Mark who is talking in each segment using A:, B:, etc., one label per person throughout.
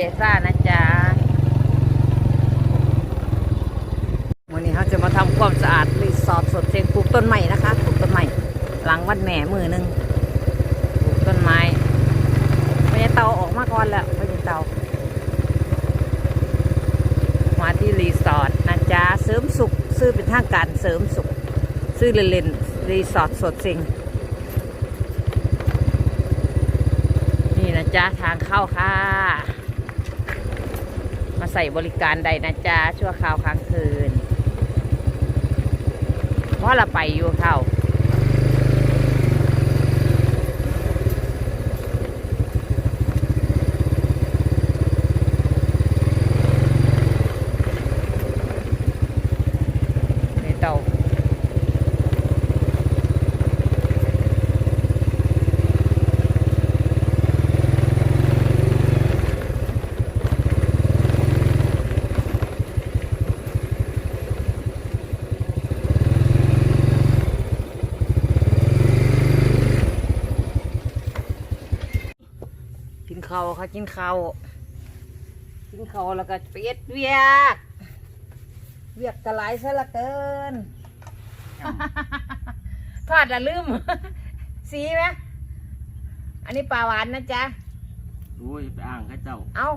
A: ยายซ่านะจ๊ะวันนี้เขาจะมาทำความสะอาดรีสอร์ทสดเชียงปลูกต้นใหม่นะคะปลูกต้นใหม่หลังวันแหม่มือหนึ่งปลูกต้นไม้พญาเตาออกมาก่อนแล้วพญาเตามาที่รีสอร์ทนะจ๊ะเสริมสุขซื้อเป็นทางการเสริมสุขซื้อเล่นๆรีสอร์ทสดเชียงนี่นะจ๊ะทางเข้าค่ะ ใส่บริการใดนะจ๊ะชั่วคราวค้างคืนเพราะเราไปอยู่เข้าาวค่ะกินข้าวกินข้าวแล้วก็ไปเอ็ดเวียก เวียกกระไรซะละเกินทอดละลืม สีไหมอันนี้ปลาหวานนะจ๊ะ
B: โอ้ยไปอ่างข้าเจ้า
A: เอา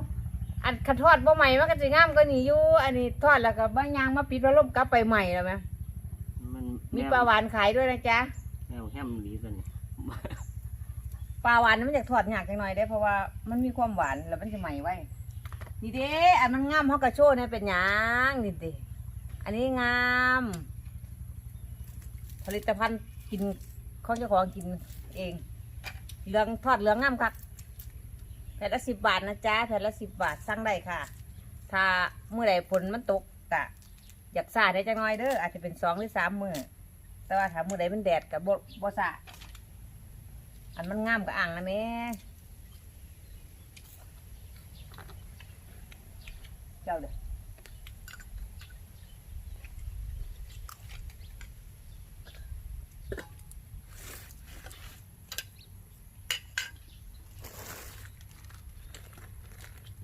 A: อันขันทอดบ่ใหม่มันก็จะงามก็นี่อยู่ อันนี้ทอดแล้วก็บ้างยางมาปิดพัดลมกลับไปใหม่แล้วไหม
B: มัน
A: มีปลาหวานขายด้วยนะจ๊ะ
B: แนวแฮมหลีตัวนี้
A: ปลาหวานมันอยากทอดยากจังหน่อยได้เพราะว่ามันมีความหวานแล้วมันจะใหม่ไว้ นี่เด้อันมันงามเขากระโชเนี่ยเป็นหยังนี่เด้อันนี้งาม ผลิตภัณฑ์กินของเจ้าของกินเอง เหลืองทอดเหลืองงามครับแผ่นละสิบบาทนะจ๊ะแผ่นละสิบบาทสั่งได้ค่ะ ถ้าเมื่อใดฝนมันตกกะอยากสาได้จังน้อยเด้ออาจจะเป็นสองหรือสามมือแต่ว่าถ้ามือใดมันแดดกับบบ่สา อันมันงามกับอ่างนะแม่เจ้าเด้อ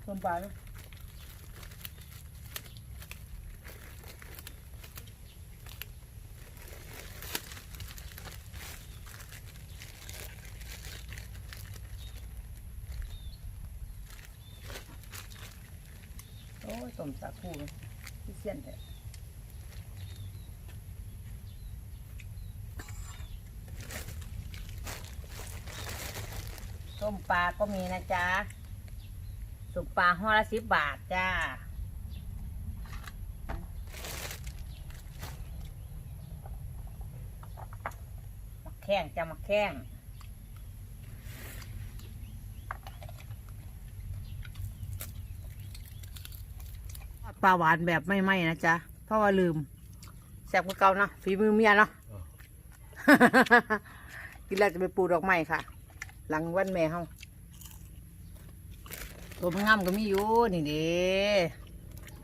A: ต้มปลาเนาะ โอ้ยต้มสา คูเลยที่เสียนแต่ต้มปลาก็มีนะจ๊ะสุปปลาห่อละสิบบาทจ้ามักแข้งจะมักแข้ง ปลาหวานแบบไม่ไหม้นะจ๊ะ เพราะว่าลืมแซ่บกว่าเก่าเนาะฝีมือเมียเนาะ กินแล้วจะไปปลูกดอกไม้ค่ะ หลังวันแม่เฮาตัวงามก็มีอยู่นี่เด้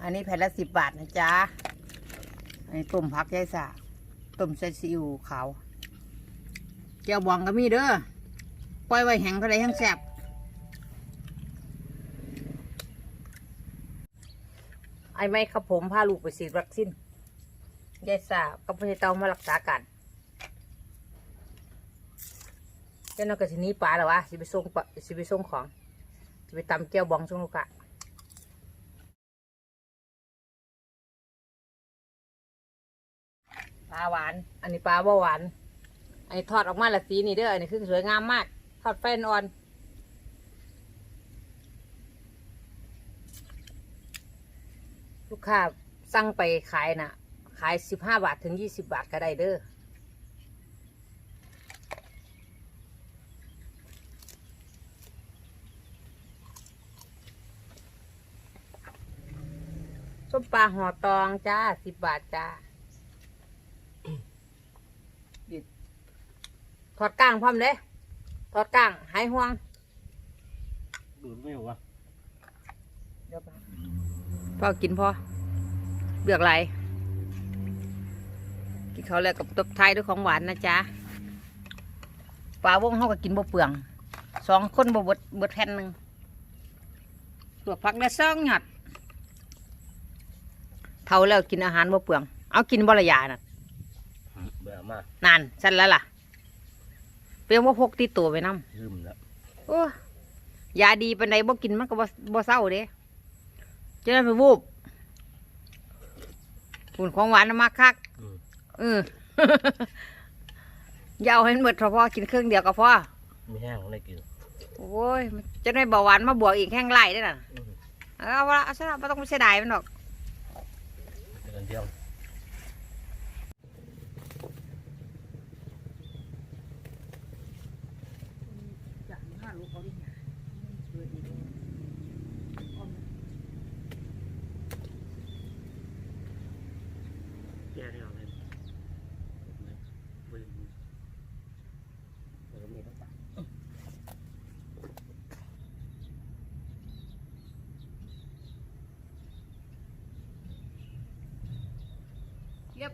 A: อันนี้แผ่นละสิบบาทนะจ๊ะ อันนี้ต้มผักยายสาต้มใส่ซีอิ๊วขาวเจียวบองก็มีเด้อ ปล่อยไว้แห้งเท่าไรแห้งแซ่บ ไอ้ไม่ครับผมพาลูกไปฉีดวัคซีนยายสากับพี่เตามารักษากันเจ้าน้องก็สินี้ปลาแล้ววะสิไปส่งปลาสิไปส่งของสิไปตำแก้วบองส่งลูกกะปลาหวาน อันนี้ปลาบ่หวาน อันนี้ทอดออกมาละสีนี่เด้ออันนี้คือสวยงามมาก ทอดไฟนอ่อน ลูก ค้าสั่งไปขายน่ะ ขายสิบห้าบาทถึงยี่สิบบาทก็ได้เด้อส้มปลาห่อตองจ้าสิบบาทจ้าบิดถอดก้างพร้อมเด้ถอดก้างหายห่วง
B: ดูดไม่หรอวะ
A: เดี๋ยวไปพอกินพอ เบือกไหลกินเขาวแล้วกับตบท้ายด้วยของหวานนะจ๊ะปลาวงเขาก็กินบ่เปลืองสองคนบ่เบดเบดแผ่นหนึ่งลวกผักได้ซ่องหยอดเท่าแล้วกินอาหารบ่เปลือง เอากินบ่ละยาน่ะ
B: เบื่อมาก
A: นานสั่นแล้วล่ะ เปรียงว่าพกติดตัวไปนำ
B: ลืมแล้ว
A: โอ้ยาดีปานใดบ่กินมันก็บ่บ่เศร้าเด้จะได้ไปวูบ ฝุ่นของหวานน่ะมาคัก
B: อืม
A: เอออย่าเอาให้มันหมดเฉพาะกินเครื่องเดียวก็พอ
B: ไม่แห้งเลยกิน
A: โอ้ยมันจะได้เบาหวานมาบวกอีกแห้งไล่ได้น่ะ
B: อืม
A: เอาว่าเอาซะไม่ต้องไปเสียดายมันหรอก
B: เดือนเดียวแย่ที่เราเล่นปืนเออมีต้องตัด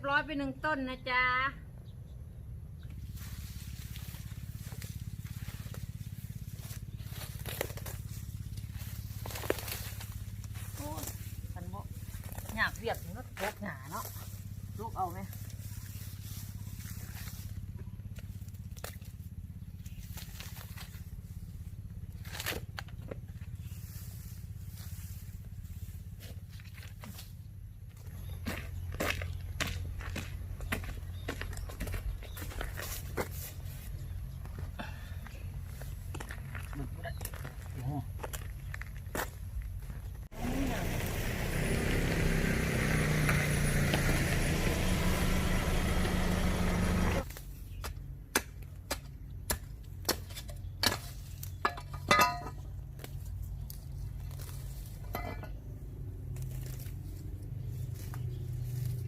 A: เร้อยไปหนึ่งต้นนะจ๊ะโอ้ยฉันบอกอยากเรียบถึงก็ตกหนาเนาะลูกเอาไหม
B: บึกก็ได้โอ้โห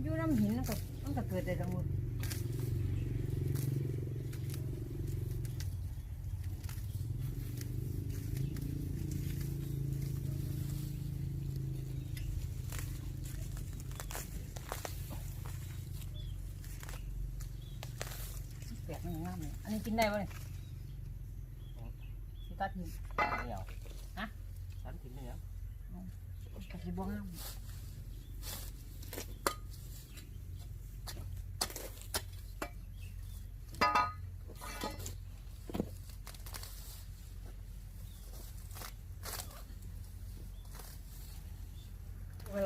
A: อยู่น้ำหินนั่นก็ มันก็เกิดได้ทั้งหมดแปลกมันงามเลยอันนี้กินได้ปะเนี่ยสิตัดทิ้ง
B: ไม่เอา
A: ฮะ
B: ฉันกินไม่เอา
A: กะสิบ่งาม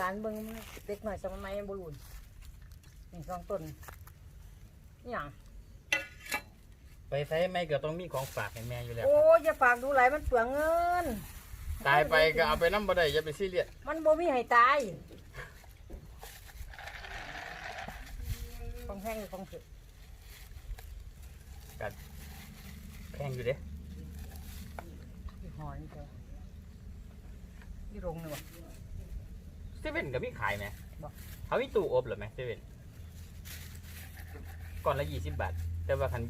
A: เวลาเบิ่งมันเด็กหน่อยสมัยใหม่บ่รุนนี่สองต้นนี่หยัง
C: ไปใช้ไม่ก็ต้องมีของฝากให้แม่อยู่แล้ว
A: โอ้ยอย่าฝากดูหลายมันเปลืองเงิน
C: ตายไปก็เอาไปน้ำบ่ได้อย่าไปซีเรียส
A: มันบ่มีให้ตายของแห้งหรือของเผ็ด
C: แพงอยู่เด้
A: อีหอยนี่เจ้าอีโรงนี่วะ
C: เซเว่นก็มีขายไหม
A: บ่
C: เขามีตู้อบเหรือไหมเซเว่นก่อนละยี่สิบบาท แต่ว่าคัน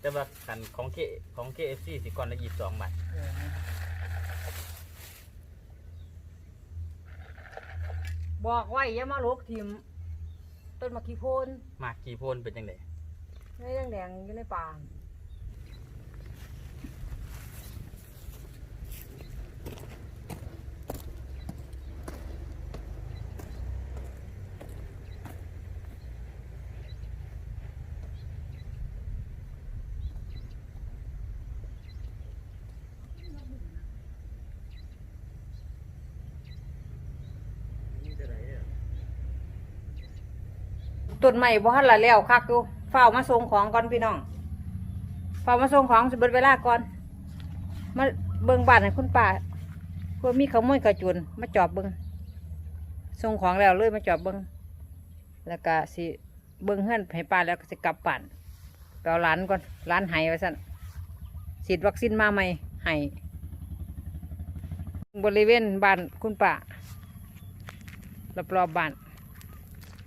C: แต่ว่าคันของเคของเคเอฟซีสิก่อนละยี่สิบสองบาท
A: เออบอกไว้อย่ามาลกทิมต้นมะขีโพน
C: มากกี่โพนเป็นยังไง
A: ในแดงๆอยู่ในป่า ต้นใหม่บ่ทันละแล้วคักอยู่เฝ้ามาส่งของก่อนพี่น้องเฝ้ามาส่งของสิเบิดเวลาก่อน มาเบิ่งบ้านให้คุณป้าเพื่อมีขโมยกระจุนมาจอบเบิ่งส่งของแล้วเลยมาจอบเบิ่งแล้วก็สิเบิ่งเฮือนให้ป้าแล้วก็สิกลับบ้านไปเอาหลานก่อนหลานไห้ไว้สั่นฉีดวัคซีนมาใหม่ไห้บริเวณบ้านคุณป้ารอบๆบบ้าน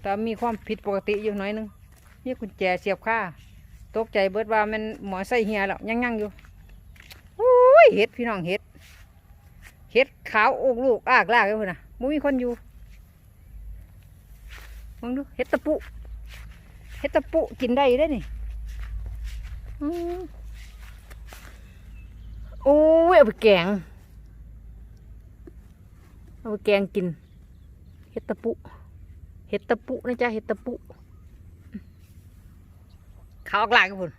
A: แต่มีความผิดปกติอยู่หน่อยนึงมีกุญแจเสียบค่าตกใจเบิดว่ามันหมอใส่เหียแล้วยังยังอยู่โอ้ยเห็ดพี่น้องเห็ดเห็ดขาวอกลูกอากลากเลยพุ่นนะมุมีคนอยู่มองดูเห็ดตะปุเห็ดตะปุกินได้ได้นี่โอ้ยเอาไปแกงเอาไปแกงกิน เห็ดตะปุ เห็ดตะปุนะจ๊ะเห็ดตะปุขาวออกลายกับพุ่น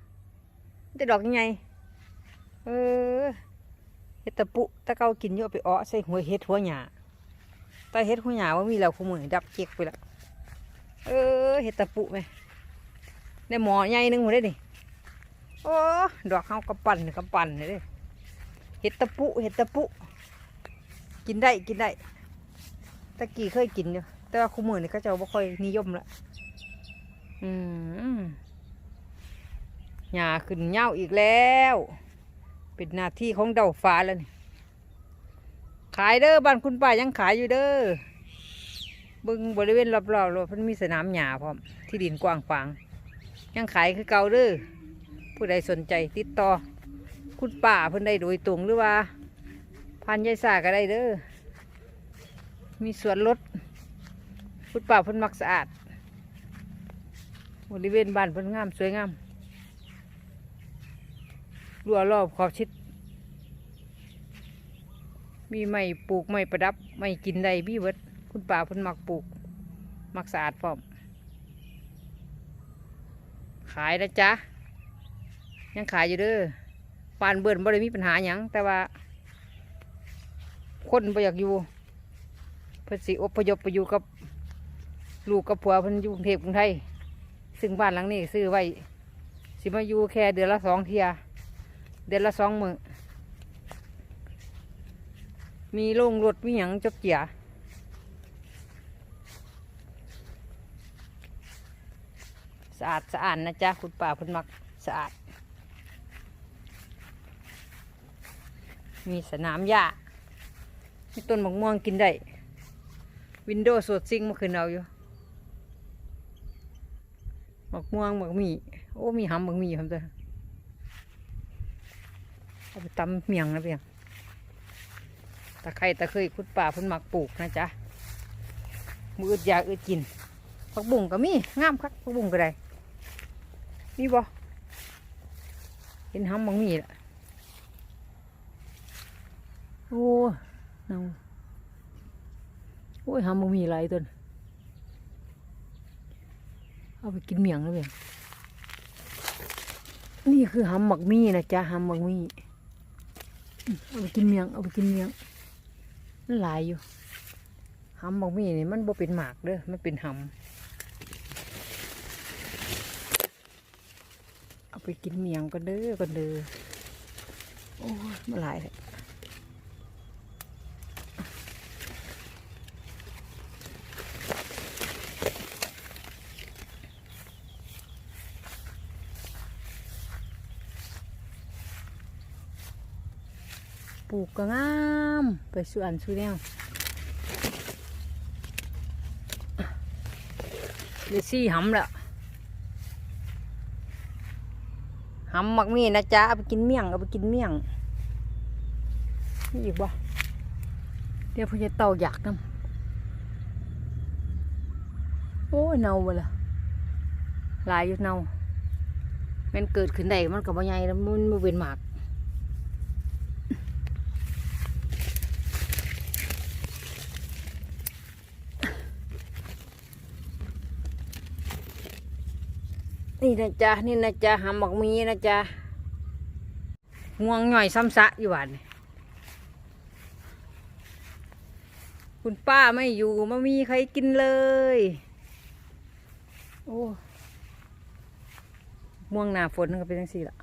A: แต่ดอกยังไงเออเห็ดตะปุตะเกากินเยอะไปอ้อใส่หัวเห็ดหัวหยาแตาเห็ดหัวหยาว่ามีแล้วคู่มือดับเจ๊กไปละเออเห็ดตะปุไหมได้หมอใหญ่หนึงหมดเลยดิโอ้ดอกเขากระปั่นกระปั่นเลยเด้เห็ดตะปุเห็ดตะปุกินได้กินได้ตะกี้เคยกินอยู่ แต่ว่าคู่มือนี่เขาเจะบ่ค่อยนิยมละอืมหญ้าขึ้นเหย้าอีกแล้ว เป็นหน้าที่ของเดาฟ้าแล้วนี่ขายเด้อบ้านคุณป้ายังขายอยู่เด้อบึงบริเวณรอบๆรถมันมีสนามหญ้าพร้อมที่ดินกว้างขวาง ยังขายคือเก่าเด้อผู้ใดสนใจติดต่อ คุณป้าเพิ่นได้โดยตรงหรือว่า พันยายสาก็ได้เด้อมีสวนรถ พุทธป่าพิ่นมักสะอาด บริเวณบ้านพิ่นงาม สวยงามรั้วรอบขอบชิด มีไม้ปลูกไม้ประดับไม้กินได้มีเบิดคุณป่าพิ่นมักปลูก มักสะอาดพร้อม ขายนะจ๊ะ ยังขายอยู่เด้อปานเบิ่นบ่ได้มีปัญหาหยังแต่ว่า คนบ่อยากอยู่เพิ่นสิอพยพไปอยู่กับ ลูกกับผัวเพิ่นอยู่กรุงเทพกรุงไทย ซึ่งบ้านหลังนี้ซื้อไว้สิมาอยู่แค่เดือนละสองเทีย เดือนละสองมือมีโรงรถมีหยังจบเจียสะอาดสะอาดนะจ๊ะคุณป่าเพิ่นมักสะอาด มีสนามหญ้ามีต้นมะม่วงกินได้ วินโดว์สดซิงเมื่อคืนเอาอยู่ หมะม่วงหมะหมี่โอ้ มีหำมะหมี่ครับเจ้าเอาไปตำเมียงนะเพียงตะไคร้ตะเคยคุณป่าพิ่นมักปลูกนะจ๊ะ มืออึดยาอึดกินผักบุ้งก็มีงามคักผักบุ้งก็ได้มีบ่เห็นหำมะหมี่ละโอ้เนาโอ้ยหามึงมีอะไรตัวน่ะ เอาไปกินเมียงแล้วเพียงนี่คือหำหมักมี่นะจ๊ะหำหมักมี่เอาไปกินเมียง เอาไปกินเมียงมันหลายอยู่หำหมักมี่นี่มันบ่เป็นหมากเด้อมันเป็นหำเอาไปกินเมียงกันเด้อกันเด้อโอ้มันหลายเลย ก็งาม ไปสวนสุแนวเลยซี่หำละหำมักมีนะจ๊ะ เอาไปกินเมี่ยง เอาไปกินเมี่ยงนี่อีกบ่เดี๋ยวพญาเต่าอยากน้ำโอ้ยเน่าไปละลายอยู่เน่ามันเกิดขึ้นได้มันกับว่าใหญ่แล้วมันมันเป็นหมาก นี่นะจ๊ะนี่นะจ๊ะหำบักมีนะจ๊ะง่วงหน่อยซ้ำซะอยู่วันคุณป้าไม่อยู่ไม่มีใครกินเลยโอ้ม่วงหนาฝนก็เป็นจังสี่ละ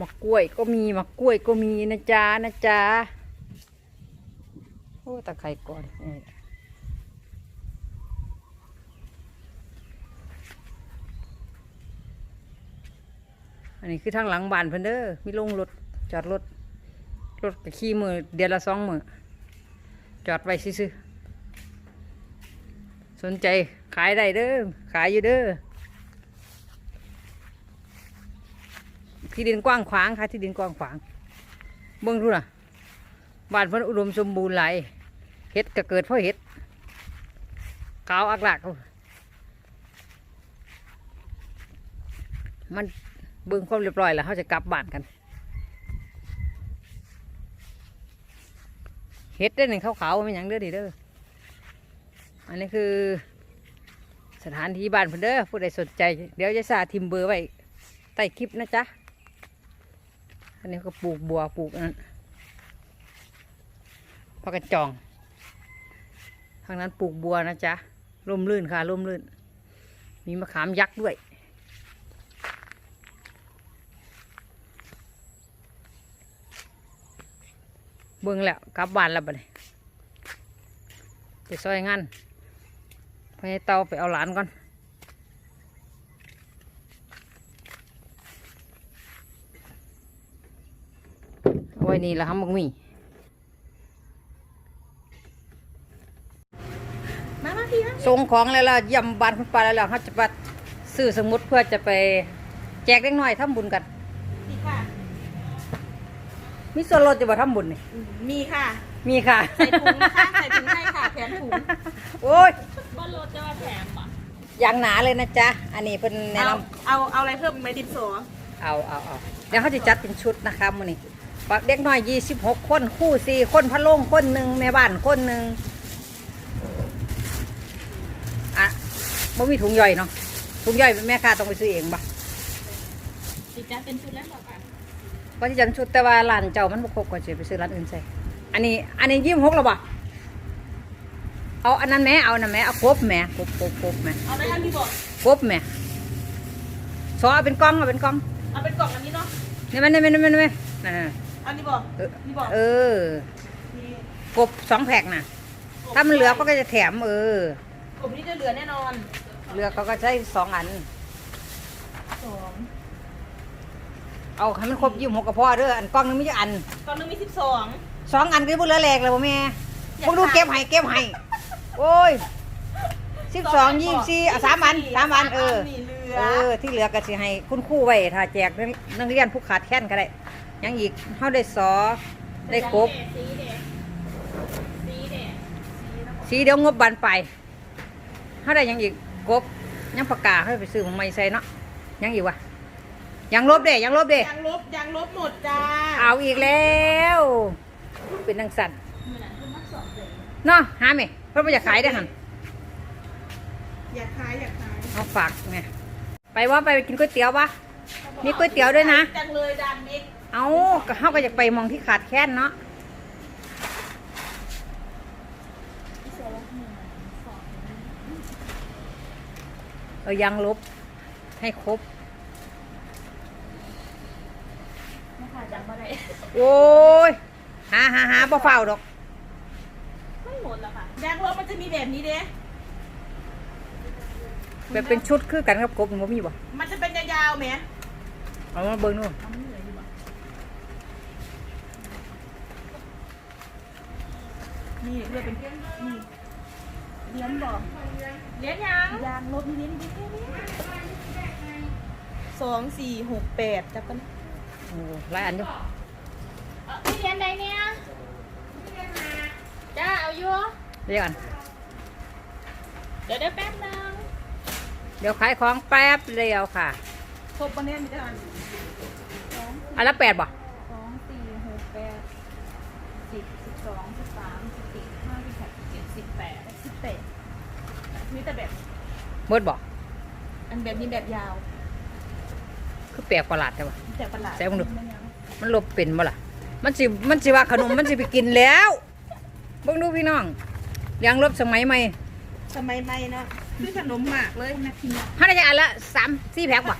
A: มะกล้วยก็มีมะกล้วยก็มีนะจ๊ะนะจ๊ะ อ้ตะไคร่ก่อนนี่อันนี้คือทางหลังบ้านเพิ่นเด้อมีลงรถจอดรถรถก็ขี่มือเดือนละสองมือจอดไว้ซื่อๆสนใจขายได้เด้อขายอยู่เด้อที่ดินกว้างขวางค่ะที่ดินกว้างขวางเบิ่งดูน่ะบ้านเพิ่นอุดมสมบูรณ์หลาย เห็ดก็เกิดเพราะเห็ดขาวอักหลากมันเบิ่งความเรียบร้อยแล้วเขาจะกลับบ้านกันเฮ็ดได้หนึ่งขาวๆไม่ยังเด้อดิเด้ออันนี้คือ สถานที่บ้านเพิ่นเด้อผู้ใดสนใจ เดี๋ยวจะสาทิมเบอร์ไว้ใต้คลิปนะจ๊ะอันนี้ก็ปลูกบัวปลูกนั้นพักกันจองางนั้นปลูกบัวนะจ๊ะร่มรื่นค่ะร่มรื่น มีมะขามยักษ์ด้วย เบิ่งแล้วกลับบ้านแล้วบัดนี้ไปซอยงานไปเตาไปเอาหลานก่อนไว้นี่ละครับมึงมี่
D: มามาพี่มา
A: ส่งของแล้วล่ะเยี่ยมบ้านคุณป้าแล้วล่ะเขาจะไปซื้อสมุดเพื่อจะไปแจกเล็กน้อยทำบุญกัน
D: พี่ค่ะ
A: มีส่วนลดจะบ่ทำบุญนี่
D: มีค่ะ
A: มีค่ะ
D: ใส่ถุงนะคะใส่ถุงให้ค่ะแถมถุง
A: โอ้ย
D: บ้านรถจะมาแถมป่ะ
A: อย่างหนาเลยนะจ๊ะ อันนี้เป็นแนะ
D: เอา
A: น
D: เอาเอาอะไรเพิ่มไหมดิบโซำ
A: เอาเอาเอาเดี๋ยวเขาจะจัดเป็นชุดนะคะมื้อนี้ปักเด็กน้อยยี่สิบหกคนคู่สี่คนพะโล่งคนหนึ่งแม่บ้านคนหนึ่งอะ บ่มีถุงย่อยเนาะถุงย่อยแม่ค้าต้องไปซื้อเองปะ
D: ติดจ้าเป็นชุดแล้วหรอคะ
A: ว่าที่จันชุดแต่ว่าร้านเจ้ามันบ่ครบก็จะไปซื้อร้านอื่นใส่อันนี้ อันนี้ยี่สิบหกแล้วบ่เอาอันนั้นแหม่เอาอันนั้นแหม่เอาครบแหม่ครบครบครบแหม่
D: เอาได้ทันพี่บอก
A: ครบแหม่ซอเอาเป็นกล่องเอาเป็นกล่อง
D: เอาเป็นกล่องอันนี้เนาะ
A: นี่มันนี่มันนี่มันนี่มันนั่นน่ะ
D: อันนี้บอก
A: เออ
D: นี่บอก
A: เออ
D: นี่
A: กบสองแพ็กน่ะถ้ามันเหลือก็จะแถมเออ
D: กลุ่มนี้จะเหลือแน่นอน
A: เหลือเขาก็ใช้สองอัน
D: สอง
A: เอาให้มันครบยี่สิบหกก็พอเด้ออันกล่องนึงไม่ใช่อัน
D: กล่องนึงมีสิบสอง
A: สองอันก็บ่เหลือแหลกแล้วบ่แม่
D: อยาก
A: พวกดู
D: ขาย
A: เก็บให้เก็บให้โอ้ยสิบสองยี่สิบสี่อะสามอันสามอันเออ
D: นี่เหลือ
A: เออ ที่เหลือก็สิให้คุณครู่ไว้ถ้าแจกนักเรียนผู้ขาดแคลนก็ได้ยังอีกเฮาได้สอได้กบ
D: สีเด็ดสีเด็ด
A: สีเดียวงบบานไปเฮาได้ยังอีก กบยังปากกาให้ไปซื้อของใหม่ใส่เนาะยังอีกวะยังลบเด้ยังลบเด้
D: ยางลบยางลบหมดจ้า
A: เอาอีกแล้ว เป็นนังสัน
D: เหมือนคุณมักสองเลย
A: เนาะหาไหมเพิ่นบ่อยากขายได้อหัน
D: อยากขายอยากขาย
A: เอาฝากไงไปว่าไปกินก๋วยเตี๋ยวปะมีก๋วยเตี๋ยวด้วยนะ
D: จังเลยดันมิก
A: เอาก็เฮาก็อยากไปมองที่ขาดแคลนเนาะ เอายังลบให้ครบ
D: ไม่ค่ะจังมาได้
A: โอ้ยหาหาหาบ่เฝ้าดอก
D: ไม่หมดแล้วค่ะยางลบมันจะมีแบบนี้เด้
A: แบบเป็นชุดคือกันกับกบมันบ่มีบ่
D: มันจะเป็นยาวๆไหม
A: เอามาเบิ่งดู
D: นี่เรือเป็นเพื่อนนี่ เลี้ยนบอกเลี้ยนยังยางลบนี่เลี้ยนดีแค่นี้สองสี่หกแปดจับกัน
A: โอ้หลายอันอยู่
D: พี่เลี้ยนใดเนี่ยจ้าเอาอยู่
A: เดี๋ยวก่อน
D: เดี๋ยวได้แป๊บนึง
A: เดี๋ยวขายของแป๊บเดียวค่ะ
D: ครบปะเนี่ยมีแต่อันสอง
A: อันละแปดบ่
D: สองสี่หกแปดสิบสิบสองสิบสามสิบสี่สิบห้าสิบหกสิบเจ็ดสิบแปดสิบแปด มีแต่แบบ
A: เบิดบ่
D: อันแบบนี้แบบยาว
A: คือแปลกประหลาดใช่บ่
D: แต่ประหลาด
A: แซมดู มันลบเป็นบ่ล่ะ มันสิมันสิว่าขนม มันสิไปกินแล้วเบิ่งดูพี่น้องเลี้ยงลบสมัยใหม่
D: สมัยใหม่เนาะคือขนมหมากเลยแม่พิมพ์
A: ห้าได้จะอันละสามสี่แพ็คบ่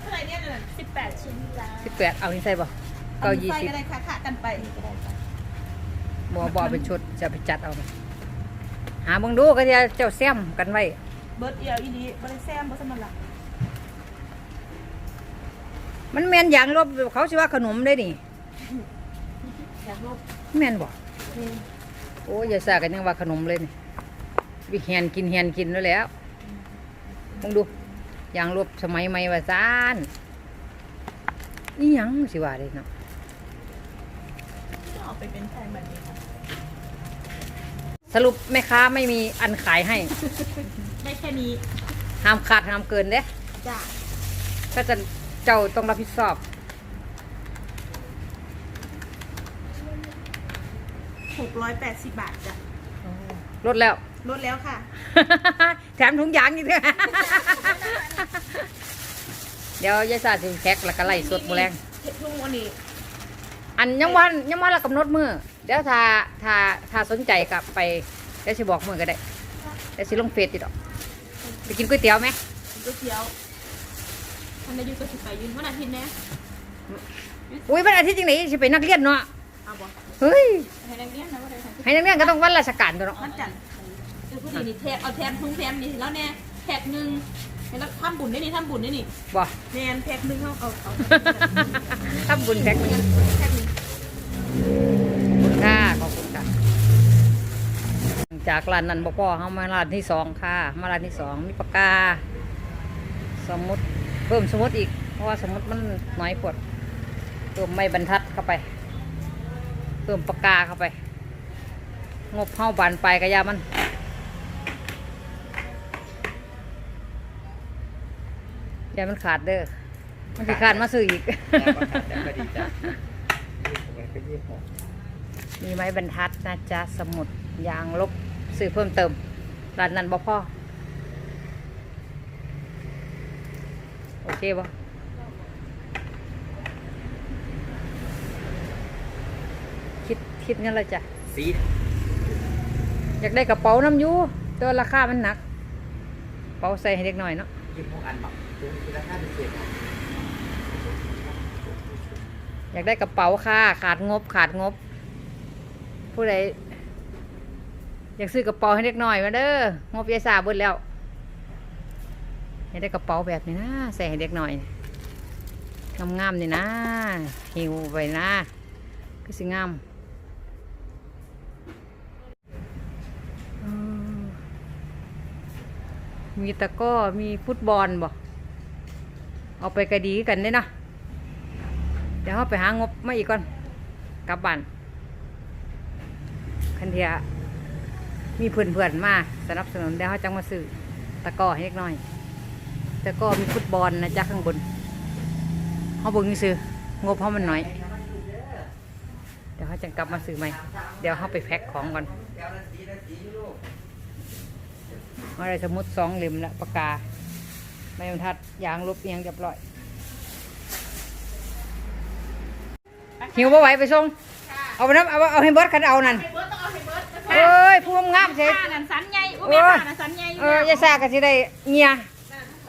D: เท่าไหร่เนี่ยสิบแปดชิ้นจ้า
A: สิบแปดเอาที่ใส่บ่เก้ายี่สิบ
D: ก็ได้ค่ะค่ะกันไปก็ได้จ้ะ
A: บ่บ่เป็นชุดจะไปจัดเอาไป หาเบิ่งดูก็จะเจ้าแซมกันไว้
D: เบิร์ดเอียวอีดีบริแซมบริสมันละ
A: มันแม่นอย่างลบเขาสิว่าขนมได้นี่
D: อยากลบ
A: แม่นบ่โอ้ยอย่าซากันยังว่าขนมเลยนี่วิเฮียนกินเฮียนกินแล้วแหล้วมึงดูอย่างลบสมัยใหม่ว่าซานนี่ยังสิว่าได้เนาะ
D: เอาไปเป็นแทนแบบนี้ค่ะ
A: สรุปแม่ค้าไม่มีอันขายให้
D: ได้แค่นี้
A: ห้ามขาดห้ามเกินเด้
D: จ้ะ
A: ก็จะเจ้าต้องรับผิดชอบ
D: หกร้อยแปดสิบบาทจ้ะ
A: ลดแล้ว
D: ลดแล้วค่ะ
A: แถมถุงยางอีกด้วยเดี๋ยวยายสาสิแพ็คแล้วก็ไล่สดมือแรง
D: เห็ดทุ่งวันนี้
A: อันยังวันยังวันละกำหนดมือ เดี๋ยวถ้าถ้าถ้าสนใจกลับไปเดี๋ยวสิบอกมือก็ได้เดี๋ยวสิลงเฟซติดอกไปกินก๋วยเตี๋ยวไหม
D: ก๋วยเตี๋ยวทันได้อยู่กับสิบไปยืนวันอาทิตย์แน่
A: อุ้ยวันอาทิตย์จริงไหนสิไปนักเรียนเนาะ
D: เอาบ่
A: เฮ้ย
D: ให้นักเรียนนะว่าได้ทัน
A: ให้นักเรียนก็ต้องวันราชการตัวเนาะ
D: มันจันทร์คือผู้ดีนี่แทกเอาแทนทุ่งแทนนี่แล้วแน่แทกหนึ่งให้เราทำบุญได้นี่ทำบุญได้นี่
A: บ่
D: แนนแทกหนึ่งเขาเอาเอา
A: ทำบุญแพ็คหนึง
D: แทกหนึ่ง
A: จากร้านนั้นบ่พอเฮามาร้านที่สองค่ะ มาร้านที่สองมีปากกา สมุดเพิ่มสมุดอีก เพราะว่าสมุดมันน้อยปวดเพิ่มไม่บรรทัดเข้าไป เพิ่มปากกาเข้าไป งบเฮาบานไปลายกระยามันอย่ามันขาดเด้อ มันสิขาดมาซื้ออีก
C: แต่ก็ดีจ้ะมันก็ยี่ห้อ
A: มีไม้บรรทัดนะจ๊ะ สมุดยางลบ ซื้อเพิ่มเติมร้านนั้นบ่พ่อโอเคบ่คิดคิดงั้นเลยจ้ะ
C: สี
A: อยากได้กระเป๋าน้ำอยูตัวราคามันหนักกระเป๋าใส่ให้เด็กหน่อยเนาะ
C: ยี่ห้ออันแบบคือราคาพิเศษ
A: อยากได้กระเป๋าค่ะ ขาดงบขาดงบ ผู้ใด อยากซื้อกระเป๋าให้เด็กหน่อยมาเด้องบยายสาเบิดแล้วอยากได้กระเป๋าแบบนี้นะใส่ให้เด็กหน่อยงามๆนี่นะหิวไปนะก็สิงามมีตะก้อมีฟุตบอลบ่เอาไปกระดีกันเด้นะเดี๋ยวเราไปหางบมาอีกก่อนกลับบ้านคันเทีย มีเพื่อนๆมาสนับสนุนเดี๋ยวเขาจังมาซื้อตะก้อให้เล็กน้อยตะก้อมีฟุตบอลนะจ๊ะข้างบนเขาบิ่งซื้องบเขามันน้อย เดี๋ยวเขาจะกลับมาซื้อใหม่ เดี๋ยวเขาไปแพ็คของก่อนอะไรสมมติสองเหลิมละปากกาไม่บรรทัดยางลบเอียงเรียบร้อยหิวบ่ไหวไปส่งเอาไปน้ำเอาเอาให้เบิร์ดคันเอานั่น
D: เบิร์ดต้องเอาให้เบิร์ดนะคะ
A: เอ้ยผู้งามเสีย
D: ผ้านันสันใหญ่อุ้ยแม่ผ้านันสันใหญ่อยู่
A: เออยายซาก็สิได้เงีย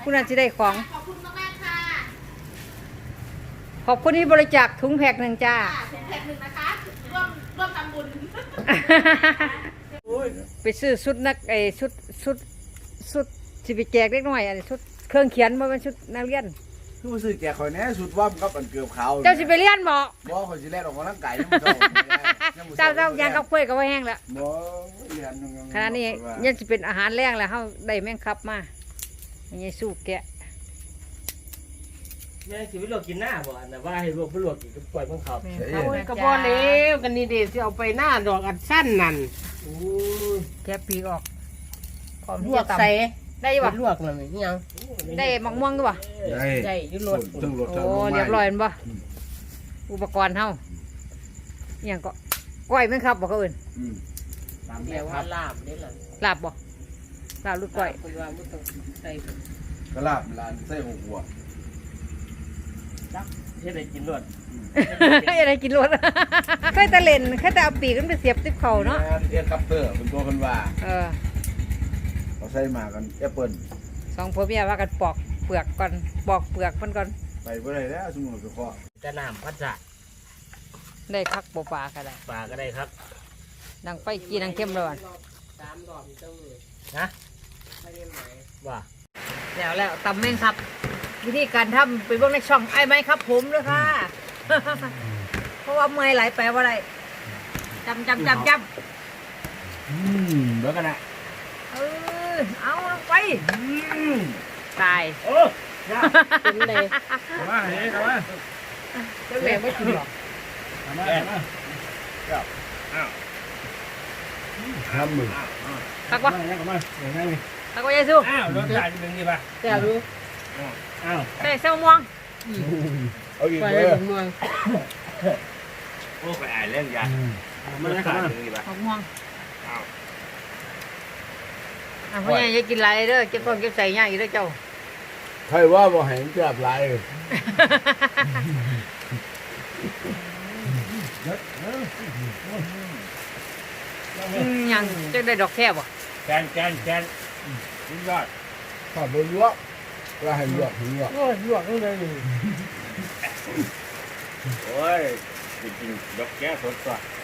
A: ผู้นั้นสิได้ของ
D: ขอบคุณมากๆค่ะ
A: ขอบคุณที่บริจาคถุงแพ็คหนึ่งจ้า
D: ค่ะแพ็คหนึ่งนะคะ ร่วมร่วมทำบุญ
A: ไปซื้อชุดนักไอ้ชุดชุดชุดสิไปแจกเล็กน้อยอันนี้ชุดเครื่องเขียนบ่เป็นชุดนักเรียน
E: คือมาซื้อแกข่อยแหน่สุดว่ามกับอันเกือบขาว
A: เจ้าสิไปเรียนบ่
E: บ่ข่อยสิแล่นออกกำลังกายยังบ่เจ้า
A: เจ้าเจ้ายังกับกล้วยก็ว่าแห้งแล้ว
E: บ่เรียนยัง
A: ขณะนี้ยังสิเป็นอาหารแรงแล้วเฮาได้แม่งครับมาอันนี้สู้แกะ
B: เนี่ยคือไปลวกกินหน้าบ่อันแต่ว่าให้ลวกไปลวกกินกับกล้วยของเขา
A: แม่ง
E: เอ้
A: ครับ
E: ย
A: นะ
F: ก็
A: จ๊ะ
F: บ่แล้วกันนี่เด็สิเอาไปหน้าดอกอัดสั้นนั่น
B: โอ้ย
A: แกะปีกออกพร้อม
F: ล
A: ที่
F: ว
A: จะ
F: ก
A: ตำ
F: ใส่
A: ได้บ่
F: ลวกนั่นนี่ยัง
A: ได้มะม่วงด้วยบ่
E: ได้
F: ได้อยุร
E: ส่ว
F: ถ
E: นทั้งรถทั้ง
A: โอ้
E: ลงไม้
A: เรียบร้อยแม่นบ่อุปกรณ์เฮาอหย่างก็ ก้อยแม่นครับบ่เขาเอิ้น
E: อืม
B: ตาม
F: เดี๋
B: แม่
F: ยว
B: ค
F: ว่า
B: รับ
F: ลาบนี่ล่ะ
A: ลาบบ่ลาบหรือก้อย
F: คนว่าบ่ต้องใส่
E: กระลาบร้านไส้หัวหัว
B: เฮ็ดให้กินรวด
A: อะไรกินรส เคยแต่เล่นเคยแต่เอาปีกมันไปเสียบติบเข่าเนาะ
E: แม่เรียกคัปเตอร์เป็นตัวเพิ่นว่า
A: เออ
E: เอาใส่มากันแอปเปิ้ล
A: สองผัวเมียว่ากันปอกเปลือกก่อนปอกเปลือกมันก่อน
E: ไปบ่ได้แล้วสมมุติไปขอ
B: จะน้ำพัดจะ
A: ได้คักบ่ปลาก็ได้
B: ปลาก็ได้ครับ
A: ดังไฟกีนังเข้มเลยว่ะ
F: ตามดอกนี่ต้องเลย
B: นะ
F: ไม่ได้หมาย
B: ว่า
A: แล้วแล้วตำแม่งครับวิธีการทำไปเบิ่งในช่องไอ้ไหมครับ ผมเลยค่ะ เพราะว่าเมื่อยไหลายแปลว่าอะไรจำจำจำจ
E: อืมเดี๋ยวกันนะำ
A: เออเอาลงไป
E: อืม
A: ตาย
B: โอ้ย
F: เป็นเลย
E: กลับมาเฮ้ยกลับมา
A: แม่ไม่กินหรอก
E: กลับมากลับมาครับอ้าวทำมึง
A: คักวะ
B: กลับมาเดี๋ยวนั่งนี่
A: คักวะยายสู้
B: อ้าวรถจ่ายเป็นดีป่ะ
F: แต่รู้
B: อ้าว
A: ใส่เส้าม่วง
E: เอาอีก
F: ไป
E: เล
F: เลย
E: ย
F: ผมเมือง
G: โอ้ไปอ่านเรื่องยา
B: มันได้ครับ
G: ถึงดีป่ะ
A: มะม่วง
G: อ้าว
A: อะพ่อใหญ่อย่ากินหลายเด้อเก็บของเก็บใส่ย่างอีกเด้อเจ้า
E: ใครว่าบ่เห็นจับหลาย
A: อืมยังจะได้ดอกแค่บ่
G: แกนแกนแกนสุดยอด
E: ถ้าบ่ลวกก็ให้ลวกให้ลวก
F: โอ้ยลวกเลย
G: โอ้ยจริงๆยกแก้สดกว่า